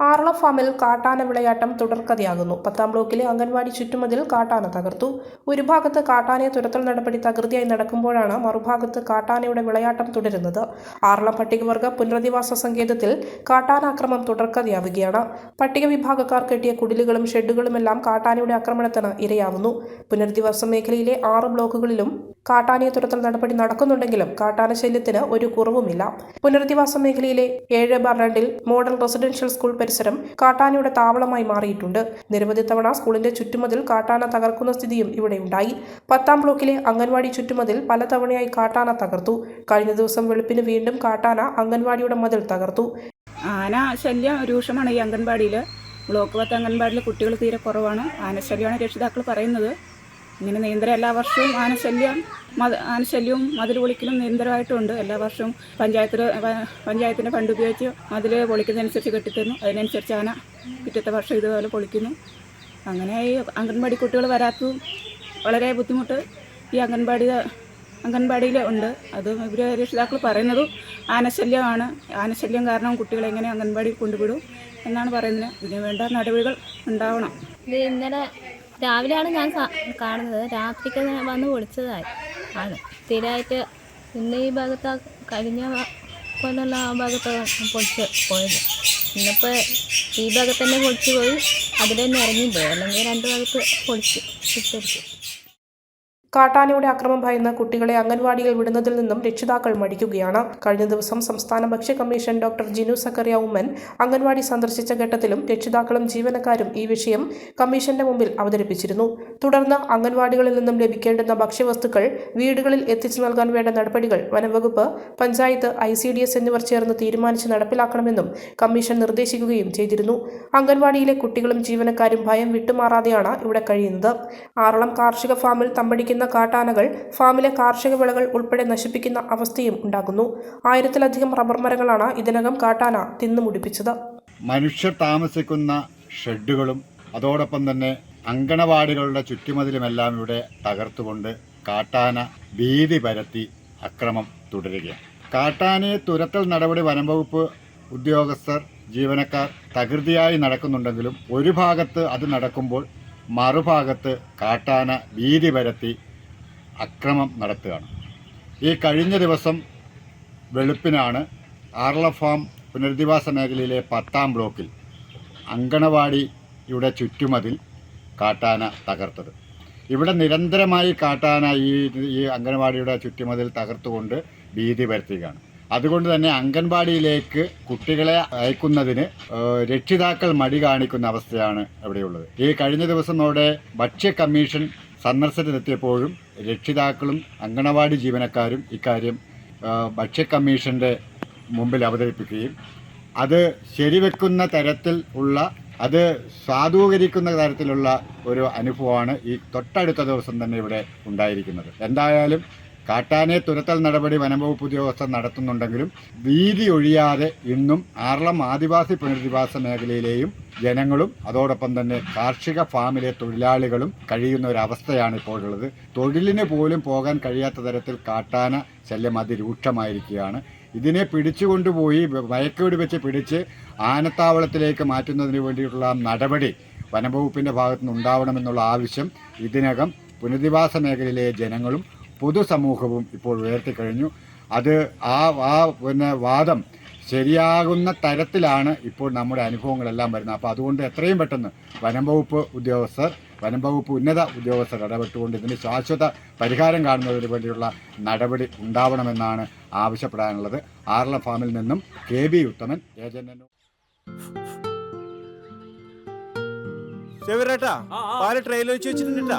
ആറള ഫാമിൽ കാട്ടാന വിളയാട്ടം തുടർക്കഥയാകുന്നു. പത്താം ബ്ലോക്കിലെ അംഗൻവാടി ചുറ്റുമതിൽ കാട്ടാന തകർത്തു. ഒരു ഭാഗത്ത് കാട്ടാനയെ തുരത്തൽ നടപടി തകൃതിയായി നടക്കുമ്പോഴാണ് മറുഭാഗത്ത് കാട്ടാനയുടെ വിളയാട്ടം തുടരുന്നത്. ആറള പട്ടികവർഗ പുനരധിവാസ സങ്കേതത്തിൽ കാട്ടാനാക്രമം തുടർക്കഥയാവുകയാണ്. പട്ടിക വിഭാഗക്കാർ കെട്ടിയ കുടിലുകളും ഷെഡുകളുമെല്ലാം കാട്ടാനയുടെ ആക്രമണത്തിന് ഇരയാവുന്നു. പുനരധിവാസ മേഖലയിലെ ആറ് ബ്ലോക്കുകളിലും കാട്ടാനയെ തുരത്തൽ നടപടി നടക്കുന്നുണ്ടെങ്കിലും കാട്ടാന ശല്യത്തിന് ഒരു കുറവുമില്ല. പുനരധിവാസ മേഖലയിലെ ഏഴ് ബാർ രണ്ടിൽ മോഡൽ റെസിഡൻഷ്യൽ സ്കൂൾ പരിസരം കാട്ടാനയുടെ താവളമായി മാറിയിട്ടുണ്ട്. നിരവധി തവണ സ്കൂളിന്റെ ചുറ്റുമതിൽ കാട്ടാന തകർക്കുന്ന സ്ഥിതിയും ഇവിടെയുണ്ടായി പത്താം ബ്ലോക്കിലെ അംഗൻവാടി ചുറ്റുമതിൽ പലതവണയായി കാട്ടാന തകർത്തു. കഴിഞ്ഞ ദിവസം വെളുപ്പിന് വീണ്ടും കാട്ടാന അംഗൻവാടിയുടെ മതിൽ തകർത്തു. ആന ശല്യം രൂക്ഷമാണ് ഈ അംഗൻവാടിയിൽ ബ്ലോക്ക് പത്ത് അംഗൻവാടിയിൽ കുട്ടികൾ തീരെ കുറവാണ്. ആനശല്യമാണ് രക്ഷിതാക്കൾ പറയുന്നത്. ഇങ്ങനെ നിരന്തരം എല്ലാ വർഷവും ആനശല്യം മത ആനശല്യവും മതിൽ പൊളിക്കലും നിരന്തരമായിട്ടുണ്ട്. എല്ലാ വർഷവും പഞ്ചായത്തിൽ പഞ്ചായത്തിന്റെ ഫണ്ട് ഉപയോഗിച്ച് മതിൽ പൊളിക്കുന്നതനുസരിച്ച് കെട്ടിത്തരുന്നു. അതിനനുസരിച്ച് ആന പിറ്റത്തെ വർഷം ഇതുപോലെ പൊളിക്കുന്നു. അങ്ങനെ ഈ അംഗൻവാടി കുട്ടികൾ വരാത്തതും വളരെ ബുദ്ധിമുട്ട് ഈ അംഗൻവാടി അംഗൻവാടിയിൽ ഉണ്ട്. അത് ഇവർ രക്ഷിതാക്കൾ പറയുന്നതും ആനശല്യമാണ്. ആനശല്യം കാരണം കുട്ടികളെ എങ്ങനെ അംഗൻവാടി കൊണ്ടുവിടും എന്നാണ് പറയുന്നത്. ഇതിന് വേണ്ട നടപടികൾ ഉണ്ടാവണം. ഇന്നലെ രാവിലെയാണ് ഞാൻ കാണുന്നത്. രാത്രിക്ക് വന്ന് പൊളിച്ചതായി ആണ്. സ്ഥിരമായിട്ട് ഇന്ന് ഈ ഭാഗത്ത് കഴിഞ്ഞ കൊല്ലമുള്ള ആ ഭാഗത്ത് പൊളിച്ച് പോയത്. ഇന്നിപ്പോൾ ഈ ഭാഗത്ത് തന്നെ പൊളിച്ച് പോയി അതിൽ തന്നെ ഇറങ്ങി പോയി. അല്ലെങ്കിൽ രണ്ട് ഭാഗത്ത് പൊളിച്ച് തിരിച്ചടിച്ചു കാട്ടാനയുടെ അക്രമം ഭയന്ന കുട്ടികളെ അംഗൻവാടിയിൽ വിടുന്നതിൽ നിന്നും രക്ഷിതാക്കൾ മടിക്കുകയാണ് കഴിഞ്ഞ ദിവസം സംസ്ഥാന ഭക്ഷ്യ കമ്മീഷൻ ഡോക്ടർ ജിനു സക്കറിയ ഉമ്മൻ അംഗൻവാടി സന്ദർശിച്ച ഘട്ടത്തിലും രക്ഷിതാക്കളും ജീവനക്കാരും ഈ വിഷയം കമ്മീഷന്റെ മുമ്പിൽ അവതരിപ്പിച്ചിരുന്നു. തുടർന്ന് അംഗൻവാടികളിൽ നിന്നും ലഭിക്കേണ്ടുന്ന ഭക്ഷ്യവസ്തുക്കൾ വീടുകളിൽ എത്തിച്ചു നൽകാൻ വേണ്ട നടപടികൾ വനംവകുപ്പ് panchayat I C D S എന്നിവർ ചേർന്ന് തീരുമാനിച്ച് നടപ്പിലാക്കണമെന്നും കമ്മീഷൻ നിർദ്ദേശിക്കുകയും ചെയ്തിരുന്നു. അംഗൻവാടിയിലെ കുട്ടികളും ജീവനക്കാരും ഭയം വിട്ടുമാറാതെയാണ് ഇവിടെ കഴിയുന്നത്. ആറളം കാർഷിക ഫാമിൽ തമ്പടിക്കുന്ന കാട്ടാനകൾ ഫാമിലെ കാർഷിക വിളകൾ ഉൾപ്പെടെ നശിപ്പിക്കുന്ന അവസ്ഥയും ഉണ്ടാകുന്നു. ആയിരത്തിലധികം റബ്ബർ മരങ്ങളാണ് ഇതിനകം കാട്ടാന തിന്നു മുടിപ്പിച്ചത്. മനുഷ്യർ താമസിക്കുന്ന ഷെഡുകളും അതോടൊപ്പം തന്നെ അങ്കണവാടികളുടെ ചുറ്റുമതിലുമെല്ലാം ഇവിടെ തകർത്തുകൊണ്ട് കാട്ടാന ഭീതി പരത്തി അക്രമം തുടരുകയാണ്. കാട്ടാനയെ തുരത്തൽ നടപടി വനംവകുപ്പ് ഉദ്യോഗസ്ഥർ ജീവനക്കാർ തകൃതിയായി നടക്കുന്നുണ്ടെങ്കിലും ഒരു ഭാഗത്ത് അത് നടക്കുമ്പോൾ മറുഭാഗത്ത് കാട്ടാന ഭീതി പരത്തി അക്രമം നടത്തുകയാണ്. ഈ കഴിഞ്ഞ ദിവസം വെളുപ്പിനാണ് ആർള ഫാം പുനരധിവാസ മേഖലയിലെ പത്താം ബ്ലോക്കിൽ അങ്കണവാടിയുടെ ചുറ്റുമതിൽ കാട്ടാന തകർത്തത്. ഇവിടെ നിരന്തരമായി കാട്ടാന ഈ ഈ അംഗൻവാടിയുടെ ചുറ്റുമതിൽ തകർത്തുകൊണ്ട് ഭീതി പരത്തുകയാണ്. അതുകൊണ്ട് തന്നെ അംഗൻവാടിയിലേക്ക് കുട്ടികളെ അയക്കുന്നതിന് രക്ഷിതാക്കൾ മടി കാണിക്കുന്ന അവസ്ഥയാണ് അവിടെയുള്ളത് ഈ കഴിഞ്ഞ ദിവസം അവിടെ ഭക്ഷ്യ കമ്മീഷൻ സന്ദർശനത്തിലെത്തിയപ്പോഴും രക്ഷിതാക്കളും അങ്കണവാടി ജീവനക്കാരും ഇക്കാര്യം ഏഹ്, ഭക്ഷ്യ കമ്മീഷന്റെ മുമ്പിൽ അവതരിപ്പിക്കുകയും അത് ശരിവെക്കുന്ന തരത്തിൽ ഉള്ള അത് സാധൂകരിക്കുന്ന തരത്തിലുള്ള ഒരു അനുഭവമാണ് ഈ തൊട്ടടുത്ത ദിവസം തന്നെ ഇവിടെ ഉണ്ടായിരിക്കുന്നത്. എന്തായാലും കാട്ടാനെ തുരത്തൽ നടപടി വനംവകുപ്പ് ഉദ്യോഗസ്ഥർ നടത്തുന്നുണ്ടെങ്കിലും വീതി ഒഴിയാതെ ഇന്നും ആർളം ആദിവാസി പുനരധിവാസ മേഖലയിലെയും ജനങ്ങളും അതോടൊപ്പം തന്നെ കാർഷിക ഫാമിലെ തൊഴിലാളികളും കഴിയുന്ന ഒരു അവസ്ഥയാണ് ഇപ്പോഴുള്ളത്. തൊഴിലിന് പോലും പോകാൻ കഴിയാത്ത തരത്തിൽ കാട്ടാന ശല്യം അതിരൂക്ഷമായിരിക്കുകയാണ്. ഇതിനെ പിടിച്ചുകൊണ്ടുപോയി വയക്കേട് വെച്ച് പിടിച്ച് ആനത്താവളത്തിലേക്ക് മാറ്റുന്നതിന് വേണ്ടിയിട്ടുള്ള നടപടി വനംവകുപ്പിന്റെ ഭാഗത്തുനിന്ന് ഉണ്ടാവണമെന്നുള്ള ആവശ്യം ഇതിനകം പുനരധിവാസ മേഖലയിലെ ജനങ്ങളും പൊതുസമൂഹവും ഇപ്പോൾ ഉയർത്തിക്കഴിഞ്ഞു അത് ആ ആ പിന്നെ വാദം ശരിയാകുന്ന തരത്തിലാണ് ഇപ്പോൾ നമ്മുടെ അനുഭവങ്ങളെല്ലാം വരുന്നത്. അപ്പോൾ അതുകൊണ്ട് എത്രയും പെട്ടെന്ന് വനം വകുപ്പ് ഉദ്യോഗസ്ഥർ വനം വകുപ്പ് ഉന്നത ഉദ്യോഗസ്ഥർ ഇടപെട്ടുകൊണ്ട് ഇതിന് ശാശ്വത പരിഹാരം കാണുന്നതിന് വേണ്ടിയുള്ള നടപടി ഉണ്ടാവണമെന്നാണ് ആവശ്യപ്പെടാനുള്ളത്. ആർല ഫാമിൽ നിന്നും കെ ബി ഉത്തമൻ ഏജന്റ് ചെവിരേട്ടാ. പാൽ ട്രെയിനിൽ വെച്ച് വെച്ചിട്ടുണ്ടാ